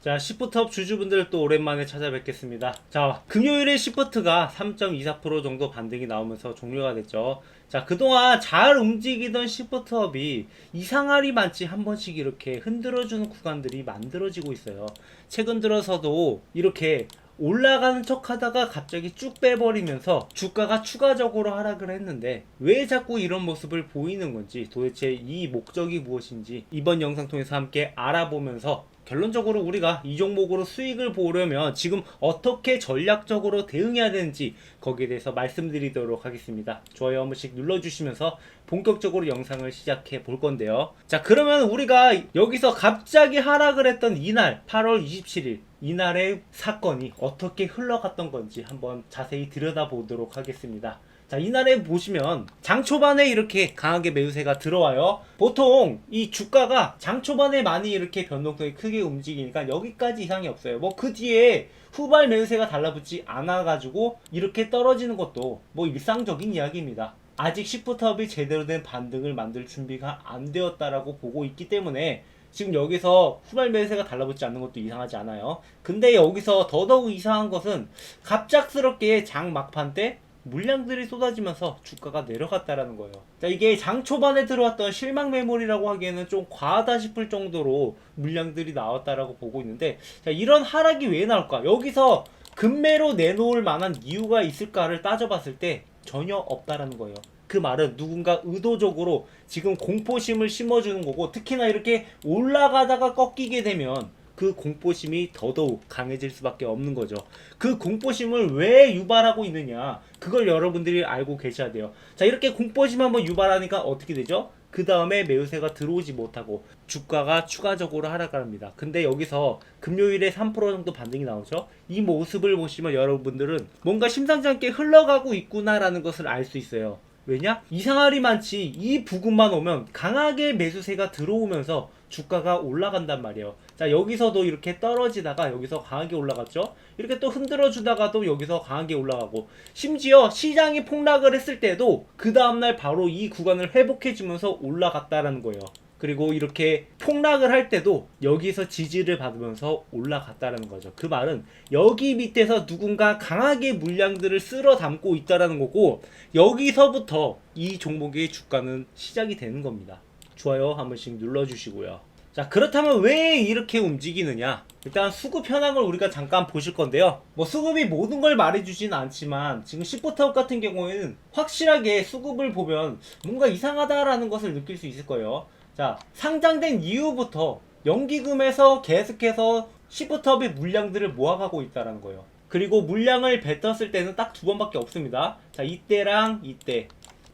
자, 시프트업 주주분들 또 오랜만에 찾아뵙겠습니다. 자, 금요일에 시프트가 3.24% 정도 반등이 나오면서 종료가 됐죠. 자, 그동안 잘 움직이던 시프트업이 이상할이 많지 한 번씩 이렇게 흔들어주는 구간들이 만들어지고 있어요. 최근 들어서도 이렇게 올라가는 척 하다가 갑자기 쭉 빼버리면서 주가가 추가적으로 하락을 했는데 왜 자꾸 이런 모습을 보이는 건지 도대체 이 목적이 무엇인지 이번 영상 통해서 함께 알아보면서 결론적으로 우리가 이 종목으로 수익을 보려면 지금 어떻게 전략적으로 대응해야 되는지 거기에 대해서 말씀드리도록 하겠습니다. 좋아요 한 번씩 눌러주시면서 본격적으로 영상을 시작해 볼 건데요. 자, 그러면 우리가 여기서 갑자기 하락을 했던 이날 8월 27일 이날의 사건이 어떻게 흘러갔던 건지 한번 자세히 들여다보도록 하겠습니다. 자, 이날에 보시면 장 초반에 이렇게 강하게 매수세가 들어와요. 보통 이 주가가 장 초반에 많이 이렇게 변동성이 크게 움직이니까 여기까지 이상이 없어요. 뭐 그 뒤에 후발 매수세가 달라붙지 않아가지고 이렇게 떨어지는 것도 뭐 일상적인 이야기입니다. 아직 시프트업이 제대로 된 반등을 만들 준비가 안 되었다라고 보고 있기 때문에 지금 여기서 후발 매수세가 달라붙지 않는 것도 이상하지 않아요. 근데 여기서 더더욱 이상한 것은 갑작스럽게 장 막판 때 물량들이 쏟아지면서 주가가 내려갔다라는 거예요. 자, 이게 장 초반에 들어왔던 실망 매물이라고 하기에는 좀 과하다 싶을 정도로 물량들이 나왔다라고 보고 있는데, 자, 이런 하락이 왜 나올까? 여기서 금매로 내놓을 만한 이유가 있을까를 따져봤을 때 전혀 없다라는 거예요. 그 말은 누군가 의도적으로 지금 공포심을 심어주는 거고, 특히나 이렇게 올라가다가 꺾이게 되면 그 공포심이 더더욱 강해질 수밖에 없는 거죠. 그 공포심을 왜 유발하고 있느냐? 그걸 여러분들이 알고 계셔야 돼요. 자, 이렇게 공포심 한번 유발하니까 어떻게 되죠? 그 다음에 매우세가 들어오지 못하고 주가가 추가적으로 하락합니다. 근데 여기서 금요일에 3% 정도 반등이 나오죠. 이 모습을 보시면 여러분들은 뭔가 심상치 않게 흘러가고 있구나라는 것을 알 수 있어요. 왜냐? 이상할이 많지 이 부근만 오면 강하게 매수세가 들어오면서 주가가 올라간단 말이에요. 자, 여기서도 이렇게 떨어지다가 여기서 강하게 올라갔죠? 이렇게 또 흔들어 주다가도 여기서 강하게 올라가고 심지어 시장이 폭락을 했을 때도 그 다음날 바로 이 구간을 회복해 주면서 올라갔다라는 거예요. 그리고 이렇게 폭락을 할 때도 여기서 지지를 받으면서 올라갔다라는 거죠. 그 말은 여기 밑에서 누군가 강하게 물량들을 쓸어 담고 있다라는 거고 여기서부터 이 종목의 주가는 시작이 되는 겁니다. 좋아요 한 번씩 눌러주시고요. 자 그렇다면 왜 이렇게 움직이느냐? 일단 수급 현황을 우리가 잠깐 보실 건데요. 뭐 수급이 모든 걸 말해주지는 않지만 지금 시포타업 같은 경우에는 확실하게 수급을 보면 뭔가 이상하다라는 것을 느낄 수 있을 거예요. 자 상장된 이후부터 연기금에서 계속해서 시프트업의 물량들을 모아가고 있다라는 거예요. 그리고 물량을 뱉었을 때는 딱 두 번밖에 없습니다. 자 이때랑 이때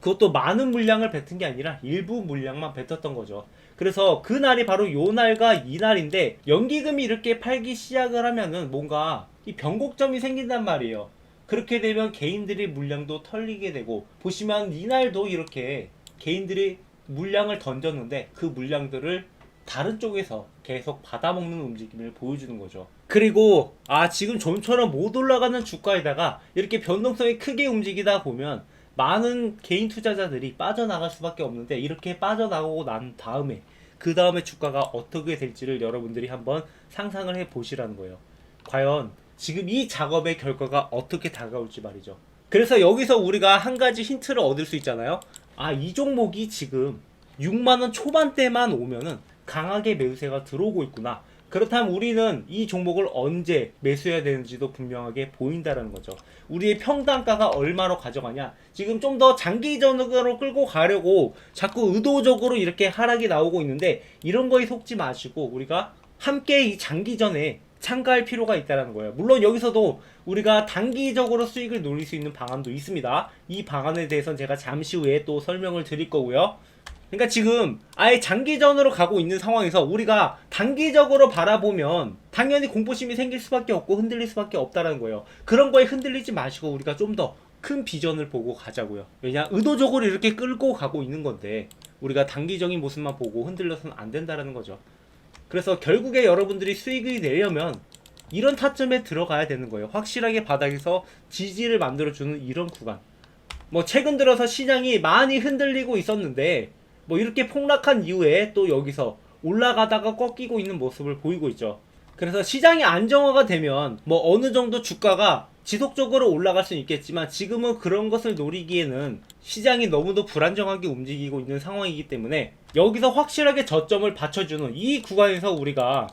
그것도 많은 물량을 뱉은 게 아니라 일부 물량만 뱉었던 거죠. 그래서 그 날이 바로 요 날과 이 날인데 연기금이 이렇게 팔기 시작을 하면은 뭔가 이 변곡점이 생긴단 말이에요. 그렇게 되면 개인들의 물량도 털리게 되고 보시면 이날도 이렇게 개인들이 물량을 던졌는데 그 물량들을 다른 쪽에서 계속 받아먹는 움직임을 보여주는 거죠. 그리고 아 지금 좀처럼 못 올라가는 주가에다가 이렇게 변동성이 크게 움직이다 보면 많은 개인 투자자들이 빠져나갈 수밖에 없는데 이렇게 빠져나가고 난 다음에 그 다음에 주가가 어떻게 될지를 여러분들이 한번 상상을 해 보시라는 거예요. 과연 지금 이 작업의 결과가 어떻게 다가올지 말이죠. 그래서 여기서 우리가 한 가지 힌트를 얻을 수 있잖아요. 아, 이 종목이 지금 6만원 초반대만 오면은 강하게 매수세가 들어오고 있구나. 그렇다면 우리는 이 종목을 언제 매수해야 되는지도 분명하게 보인다는 거죠. 우리의 평단가가 얼마로 가져가냐. 지금 좀 더 장기전으로 끌고 가려고 자꾸 의도적으로 이렇게 하락이 나오고 있는데 이런 거에 속지 마시고 우리가 함께 이 장기전에 참가할 필요가 있다는 거예요. 물론 여기서도 우리가 단기적으로 수익을 노릴 수 있는 방안도 있습니다. 이 방안에 대해서는 제가 잠시 후에 또 설명을 드릴 거고요. 그러니까 지금 아예 장기전으로 가고 있는 상황에서 우리가 단기적으로 바라보면 당연히 공포심이 생길 수밖에 없고 흔들릴 수밖에 없다라는 거예요. 그런 거에 흔들리지 마시고 우리가 좀 더 큰 비전을 보고 가자고요. 왜냐 의도적으로 이렇게 끌고 가고 있는 건데 우리가 단기적인 모습만 보고 흔들려서는 안 된다라는 거죠. 그래서 결국에 여러분들이 수익이 내려면 이런 타점에 들어가야 되는 거예요. 확실하게 바닥에서 지지를 만들어주는 이런 구간. 뭐 최근 들어서 시장이 많이 흔들리고 있었는데 뭐 이렇게 폭락한 이후에 또 여기서 올라가다가 꺾이고 있는 모습을 보이고 있죠. 그래서 시장이 안정화가 되면 뭐 어느 정도 주가가 지속적으로 올라갈 수는 있겠지만 지금은 그런 것을 노리기에는 시장이 너무도 불안정하게 움직이고 있는 상황이기 때문에 여기서 확실하게 저점을 받쳐주는 이 구간에서 우리가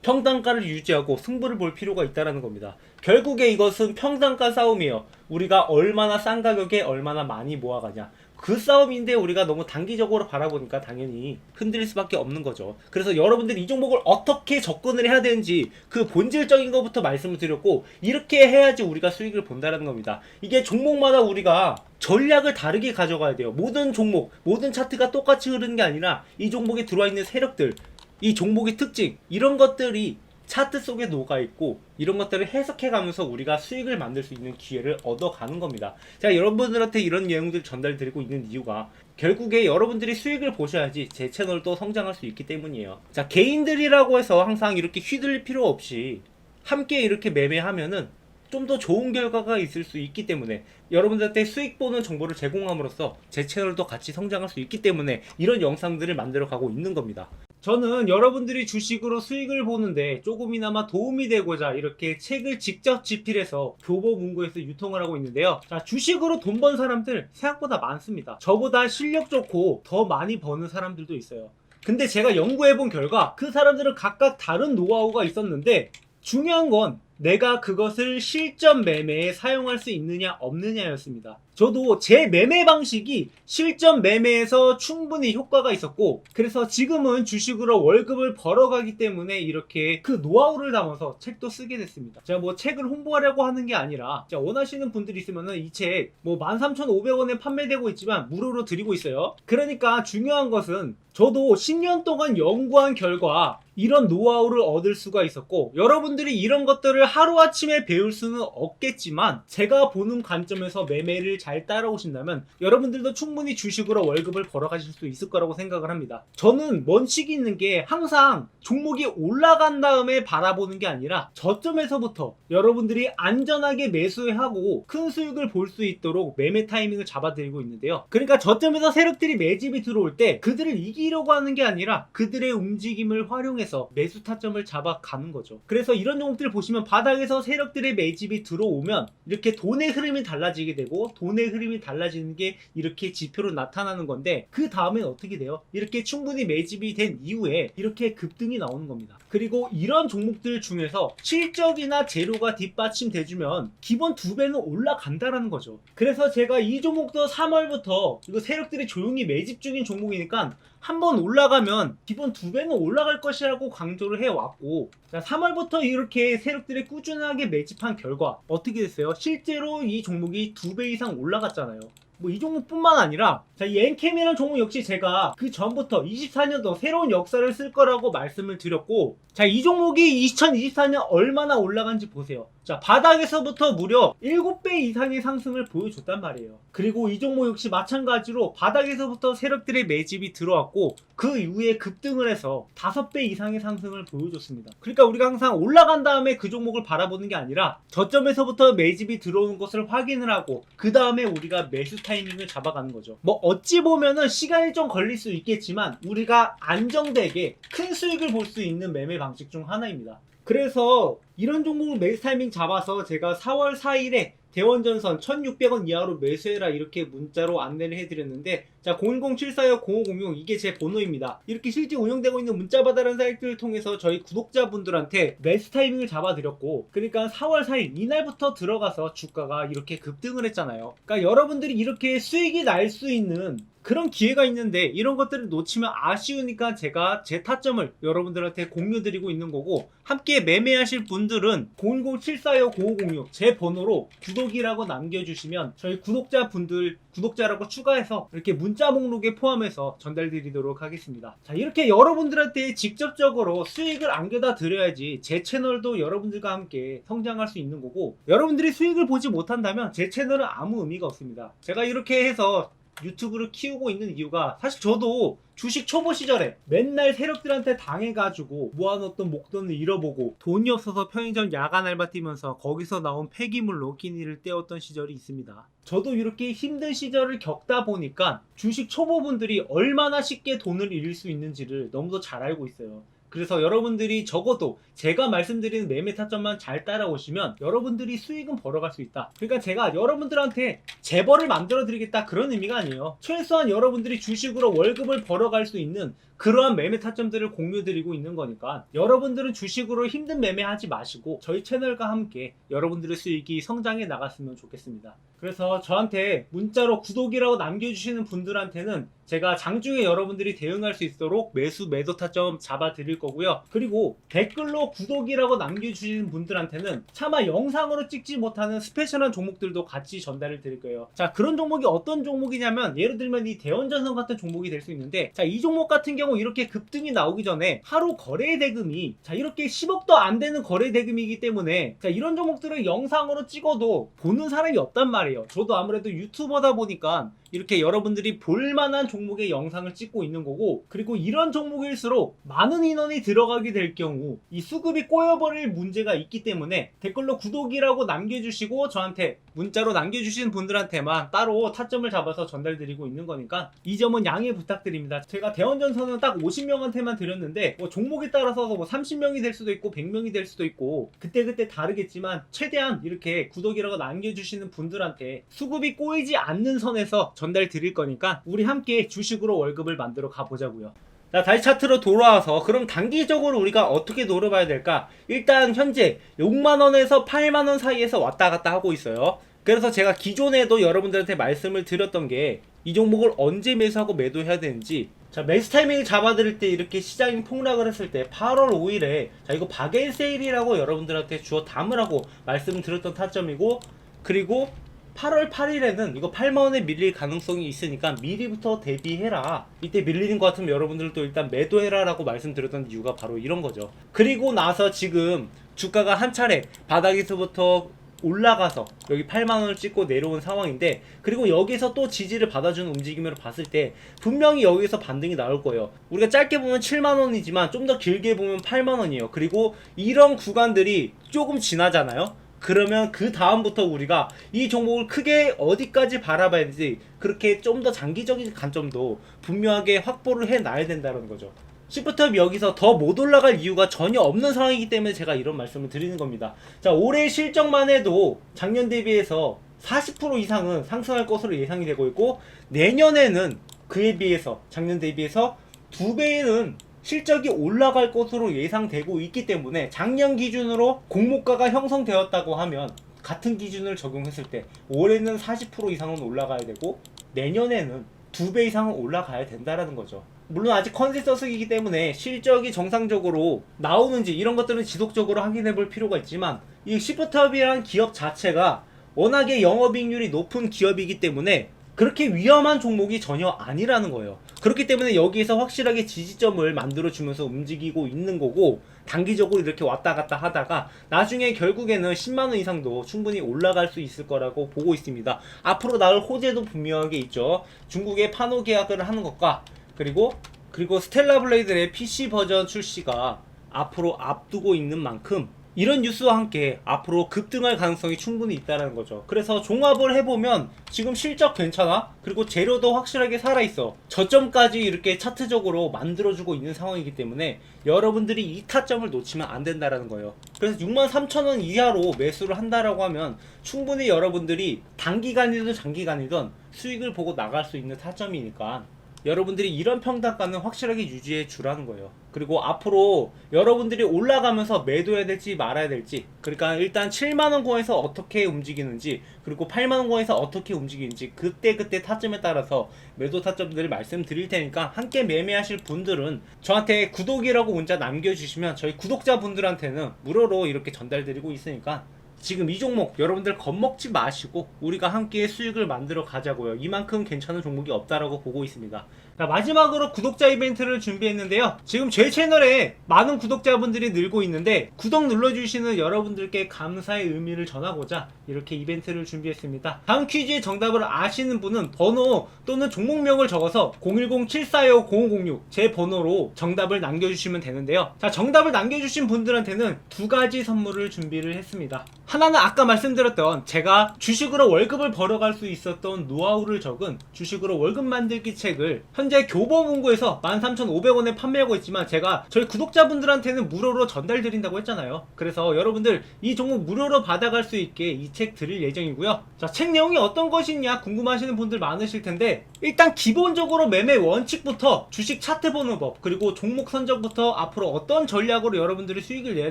평단가를 유지하고 승부를 볼 필요가 있다는 겁니다. 결국에 이것은 평단가 싸움이에요. 우리가 얼마나 싼 가격에 얼마나 많이 모아가냐. 그 싸움인데 우리가 너무 단기적으로 바라보니까 당연히 흔들릴 수밖에 없는 거죠. 그래서 여러분들이 이 종목을 어떻게 접근을 해야 되는지 그 본질적인 것부터 말씀을 드렸고 이렇게 해야지 우리가 수익을 본다는 겁니다. 이게 종목마다 우리가 전략을 다르게 가져가야 돼요. 모든 종목, 모든 차트가 똑같이 흐르는 게 아니라 이 종목에 들어와 있는 세력들, 이 종목의 특징 이런 것들이 차트 속에 녹아 있고 이런 것들을 해석해 가면서 우리가 수익을 만들 수 있는 기회를 얻어 가는 겁니다. 제가 여러분들한테 이런 내용들 전달 드리고 있는 이유가 결국에 여러분들이 수익을 보셔야지 제 채널도 성장할 수 있기 때문이에요. 자, 개인들이라고 해서 항상 이렇게 휘둘릴 필요 없이 함께 이렇게 매매하면은 좀 더 좋은 결과가 있을 수 있기 때문에 여러분들한테 수익 보는 정보를 제공함으로써 제 채널도 같이 성장할 수 있기 때문에 이런 영상들을 만들어 가고 있는 겁니다. 저는 여러분들이 주식으로 수익을 보는데 조금이나마 도움이 되고자 이렇게 책을 직접 집필해서 교보문고에서 유통을 하고 있는데요. 자, 주식으로 돈 번 사람들 생각보다 많습니다. 저보다 실력 좋고 더 많이 버는 사람들도 있어요. 근데 제가 연구해 본 결과 그 사람들은 각각 다른 노하우가 있었는데 중요한 건 내가 그것을 실전 매매에 사용할 수 있느냐 없느냐였습니다. 저도 제 매매 방식이 실전 매매에서 충분히 효과가 있었고 그래서 지금은 주식으로 월급을 벌어가기 때문에 이렇게 그 노하우를 담아서 책도 쓰게 됐습니다. 제가 뭐 책을 홍보하려고 하는 게 아니라 원하시는 분들 있으면은 이책 뭐 13,500원에 판매되고 있지만 무료로 드리고 있어요. 그러니까 중요한 것은 저도 10년 동안 연구한 결과 이런 노하우를 얻을 수가 있었고 여러분들이 이런 것들을 하루아침에 배울 수는 없겠지만 제가 보는 관점에서 매매를 잘 따라오신다면 여러분들도 충분히 주식으로 월급을 벌어가실 수 있을 거라고 생각을 합니다. 저는 원칙이 있는 게 항상 종목이 올라간 다음에 바라보는 게 아니라 저점에서부터 여러분들이 안전하게 매수하고 큰 수익을 볼 수 있도록 매매 타이밍을 잡아드리고 있는데요. 그러니까 저점에서 세력들이 매집이 들어올 때 그들을 이기려고 하는 게 아니라 그들의 움직임을 활용해서 매수 타점을 잡아가는 거죠. 그래서 이런 종목들 보시면 바닥에서 세력들의 매집이 들어오면 이렇게 돈의 흐름이 달라지게 되고 돈의 흐름이 달라지는 게 이렇게 지표로 나타나는 건데 그 다음엔 어떻게 돼요? 이렇게 충분히 매집이 된 이후에 이렇게 급등이 나오는 겁니다. 그리고 이런 종목들 중에서 실적이나 재료가 뒷받침돼주면 기본 두 배는 올라간다라는 거죠. 그래서 제가 이 종목도 3월부터 이거 세력들이 조용히 매집 중인 종목이니까 한 번 올라가면 기본 두 배는 올라갈 것이라고 강조를 해왔고 자, 3월부터 이렇게 세력들이 꾸준하게 매집한 결과 어떻게 됐어요? 실제로 이 종목이 두 배 이상 올라갔잖아요. 뭐이 종목뿐만 아니라 자, 이 엔캠이라는 종목 역시 제가 그 전부터 24년도 새로운 역사를 쓸 거라고 말씀을 드렸고 자, 이 종목이 2024년 얼마나 올라간지 보세요. 자, 바닥에서부터 무려 7배 이상의 상승을 보여줬단 말이에요. 그리고 이 종목 역시 마찬가지로 바닥에서부터 세력들의 매집이 들어왔고 그 이후에 급등을 해서 5배 이상의 상승을 보여줬습니다. 그러니까 우리가 항상 올라간 다음에 그 종목을 바라보는 게 아니라 저점에서부터 매집이 들어오는 것을 확인을 하고 그 다음에 우리가 매수 타이밍을 잡아가는 거죠. 뭐 어찌 보면은 시간이 좀 걸릴 수 있겠지만 우리가 안정되게 큰 수익을 볼 수 있는 매매 방식 중 하나입니다. 그래서 이런 종목을 매수 타이밍 잡아서 제가 4월 4일에 대원전선 1600원 이하로 매수해라 이렇게 문자로 안내를 해드렸는데 자 01074-0506 이게 제 번호입니다. 이렇게 실제 운영되고 있는 문자받아라는 사이트를 통해서 저희 구독자분들한테 매수 타이밍을 잡아드렸고 그러니까 4월 4일 이날부터 들어가서 주가가 이렇게 급등을 했잖아요. 그러니까 여러분들이 이렇게 수익이 날 수 있는 그런 기회가 있는데 이런 것들을 놓치면 아쉬우니까 제가 제 타점을 여러분들한테 공유드리고 있는 거고 함께 매매하실 분들은 01074-0506 제 번호로 구독이라고 남겨주시면 저희 구독자분들 구독자라고 추가해서 이렇게 문자 목록에 포함해서 전달드리도록 하겠습니다. 자 이렇게 여러분들한테 직접적으로 수익을 안겨다 드려야지 제 채널도 여러분들과 함께 성장할 수 있는 거고 여러분들이 수익을 보지 못한다면 제 채널은 아무 의미가 없습니다. 제가 이렇게 해서 유튜브를 키우고 있는 이유가 사실 저도 주식 초보 시절에 맨날 세력들한테 당해가지고 모아놓던 목돈을 잃어보고 돈이 없어서 편의점 야간 알바 뛰면서 거기서 나온 폐기물로 끼니를 때웠던 시절이 있습니다. 저도 이렇게 힘든 시절을 겪다 보니까 주식 초보분들이 얼마나 쉽게 돈을 잃을 수 있는지를 너무도 잘 알고 있어요. 그래서 여러분들이 적어도 제가 말씀드리는 매매 타점만 잘 따라오시면 여러분들이 수익은 벌어갈 수 있다. 그러니까 제가 여러분들한테 재벌을 만들어 드리겠다 그런 의미가 아니에요. 최소한 여러분들이 주식으로 월급을 벌어갈 수 있는 그러한 매매 타점들을 공유 드리고 있는 거니까 여러분들은 주식으로 힘든 매매 하지 마시고 저희 채널과 함께 여러분들의 수익이 성장해 나갔으면 좋겠습니다. 그래서 저한테 문자로 구독이라고 남겨주시는 분들한테는 제가 장중에 여러분들이 대응할 수 있도록 매수 매도 타점 잡아 드릴 거고요. 그리고 댓글로 구독이라고 남겨주시는 분들한테는 차마 영상으로 찍지 못하는 스페셜한 종목들도 같이 전달을 드릴 거예요. 자, 그런 종목이 어떤 종목이냐면 예를 들면 이 대원전선 같은 종목이 될 수 있는데 자, 이 종목 같은 경우 이렇게 급등이 나오기 전에 하루 거래 대금이 자, 이렇게 10억도 안 되는 거래 대금이기 때문에 자, 이런 종목들을 영상으로 찍어도 보는 사람이 없단 말이에요. 저도 아무래도 유튜버다 보니까 이렇게 여러분들이 볼만한 종목의 영상을 찍고 있는 거고 그리고 이런 종목일수록 많은 인원이 들어가게 될 경우 이 수급이 꼬여버릴 문제가 있기 때문에 댓글로 구독이라고 남겨주시고 저한테 문자로 남겨주신 분들한테만 따로 타점을 잡아서 전달드리고 있는 거니까 이 점은 양해 부탁드립니다. 제가 대원전선은 딱 50명한테만 드렸는데 뭐 종목에 따라서 뭐 30명이 될 수도 있고 100명이 될 수도 있고 그때그때 다르겠지만 최대한 이렇게 구독이라고 남겨주시는 분들한테 수급이 꼬이지 않는 선에서 전달 드릴 거니까 우리 함께 주식으로 월급을 만들어 가보자고요. 자, 다시 차트로 돌아와서 그럼 단기적으로 우리가 어떻게 노려봐야 될까? 일단 현재 6만원에서 8만원 사이에서 왔다 갔다 하고 있어요. 그래서 제가 기존에도 여러분들한테 말씀을 드렸던 게 이 종목을 언제 매수하고 매도해야 되는지 자 매수 타이밍을 잡아드릴 때 이렇게 시장이 폭락을 했을 때 8월 5일에 자 이거 바겐 세일이라고 여러분들한테 주어 담으라고 말씀을 드렸던 타점이고 그리고 8월 8일에는 이거 8만원에 밀릴 가능성이 있으니까 미리부터 대비해라. 이때 밀리는 것 같으면 여러분들도 일단 매도해라 라고 말씀드렸던 이유가 바로 이런 거죠. 그리고 나서 지금 주가가 한 차례 바닥에서부터 올라가서 여기 8만원을 찍고 내려온 상황인데 그리고 여기서 또 지지를 받아주는 움직임으로 봤을 때 분명히 여기서 반등이 나올 거예요. 우리가 짧게 보면 7만원이지만 좀 더 길게 보면 8만원이에요. 그리고 이런 구간들이 조금 지나잖아요. 그러면 그 다음부터 우리가 이 종목을 크게 어디까지 바라봐야 되지 그렇게 좀 더 장기적인 관점도 분명하게 확보를 해 놔야 된다는 거죠. 시프트업이 여기서 더 못 올라갈 이유가 전혀 없는 상황이기 때문에 제가 이런 말씀을 드리는 겁니다. 자, 올해 실적만 해도 작년 대비해서 40% 이상은 상승할 것으로 예상이 되고 있고 내년에는 그에 비해서 작년 대비해서 두 배는 실적이 올라갈 것으로 예상되고 있기 때문에 작년 기준으로 공모가가 형성되었다고 하면 같은 기준을 적용했을 때 올해는 40% 이상은 올라가야 되고 내년에는 두 배 이상은 올라가야 된다라는 거죠. 물론 아직 컨센서스이기 때문에 실적이 정상적으로 나오는지 이런 것들은 지속적으로 확인해 볼 필요가 있지만 이 시프트업이라는 기업 자체가 워낙에 영업이익률이 높은 기업이기 때문에 그렇게 위험한 종목이 전혀 아니라는 거예요. 그렇기 때문에 여기에서 확실하게 지지점을 만들어 주면서 움직이고 있는 거고 단기적으로 이렇게 왔다 갔다 하다가 나중에 결국에는 10만 원 이상도 충분히 올라갈 수 있을 거라고 보고 있습니다. 앞으로 나올 호재도 분명하게 있죠. 중국의 파노 계약을 하는 것과 그리고 그리고 스텔라 블레이드의 PC 버전 출시가 앞으로 앞두고 있는 만큼 이런 뉴스와 함께 앞으로 급등할 가능성이 충분히 있다는 거죠. 그래서 종합을 해보면 지금 실적 괜찮아? 그리고 재료도 확실하게 살아있어. 저점까지 이렇게 차트적으로 만들어주고 있는 상황이기 때문에 여러분들이 이 타점을 놓치면 안 된다는 거예요. 그래서 63,000원 이하로 매수를 한다라고 하면 충분히 여러분들이 단기간이든 장기간이든 수익을 보고 나갈 수 있는 타점이니까 여러분들이 이런 평단가는 확실하게 유지해 주라는 거예요. 그리고 앞으로 여러분들이 올라가면서 매도해야 될지 말아야 될지 그러니까 일단 7만원 권에서 어떻게 움직이는지 그리고 8만원 권에서 어떻게 움직이는지 그때그때 타점에 따라서 매도 타점들을 말씀드릴 테니까 함께 매매하실 분들은 저한테 구독이라고 문자 남겨주시면 저희 구독자분들한테는 무료로 이렇게 전달드리고 있으니까 지금 이 종목 여러분들 겁먹지 마시고 우리가 함께 수익을 만들어 가자고요. 이만큼 괜찮은 종목이 없다라고 보고 있습니다. 자, 마지막으로 구독자 이벤트를 준비했는데요. 지금 제 채널에 많은 구독자분들이 늘고 있는데 구독 눌러주시는 여러분들께 감사의 의미를 전하고자 이렇게 이벤트를 준비했습니다. 다음 퀴즈의 정답을 아시는 분은 번호 또는 종목명을 적어서 010-745-0506 제 번호로 정답을 남겨주시면 되는데요. 자, 정답을 남겨주신 분들한테는 두 가지 선물을 준비를 했습니다. 하나는 아까 말씀드렸던 제가 주식으로 월급을 벌어갈 수 있었던 노하우를 적은 주식으로 월급 만들기 책을 현재 현재 교보문고에서 13,500원에 판매하고 있지만 제가 저희 구독자분들한테는 무료로 전달 드린다고 했잖아요. 그래서 여러분들 이 종목 무료로 받아갈 수 있게 이 책 드릴 예정이고요. 자, 책 내용이 어떤 것이냐 궁금하시는 분들 많으실 텐데 일단 기본적으로 매매 원칙부터 주식 차트 보는 법 그리고 종목 선정부터 앞으로 어떤 전략으로 여러분들이 수익을 내야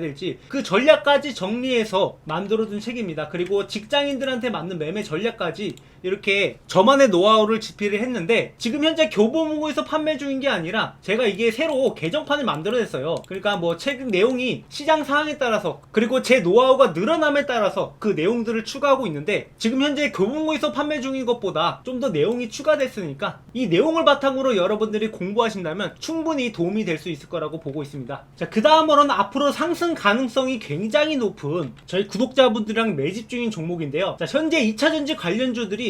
될지 그 전략까지 정리해서 만들어둔 책입니다. 그리고 직장인들한테 맞는 매매 전략까지 이렇게 저만의 노하우를 집필을 했는데 지금 현재 교보문고에서 판매 중인 게 아니라 제가 이게 새로 개정판을 만들어냈어요. 그러니까 뭐 책 내용이 시장 상황에 따라서 그리고 제 노하우가 늘어남에 따라서 그 내용들을 추가하고 있는데 지금 현재 교보문고에서 판매 중인 것보다 좀 더 내용이 추가됐으니까 이 내용을 바탕으로 여러분들이 공부하신다면 충분히 도움이 될 수 있을 거라고 보고 있습니다. 자, 그 다음으로는 앞으로 상승 가능성이 굉장히 높은 저희 구독자분들이랑 매집 중인 종목인데요. 자, 현재 2차전지 관련주들이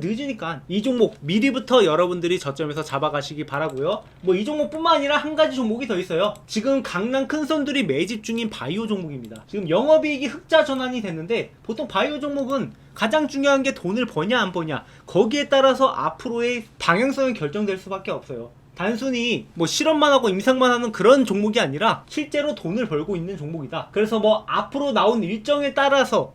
늦으니까 이 종목 미리부터 여러분들이 저점에서 잡아가시기 바라고요. 뭐 이 종목뿐만 아니라 한 가지 종목이 더 있어요. 지금 강남 큰 손들이 매집 중인 바이오 종목입니다. 지금 영업이익이 흑자 전환이 됐는데 보통 바이오 종목은 가장 중요한 게 돈을 버냐 안 버냐 거기에 따라서 앞으로의 방향성이 결정될 수밖에 없어요. 단순히 뭐 실험만 하고 임상만 하는 그런 종목이 아니라 실제로 돈을 벌고 있는 종목이다. 그래서 뭐 앞으로 나온 일정에 따라서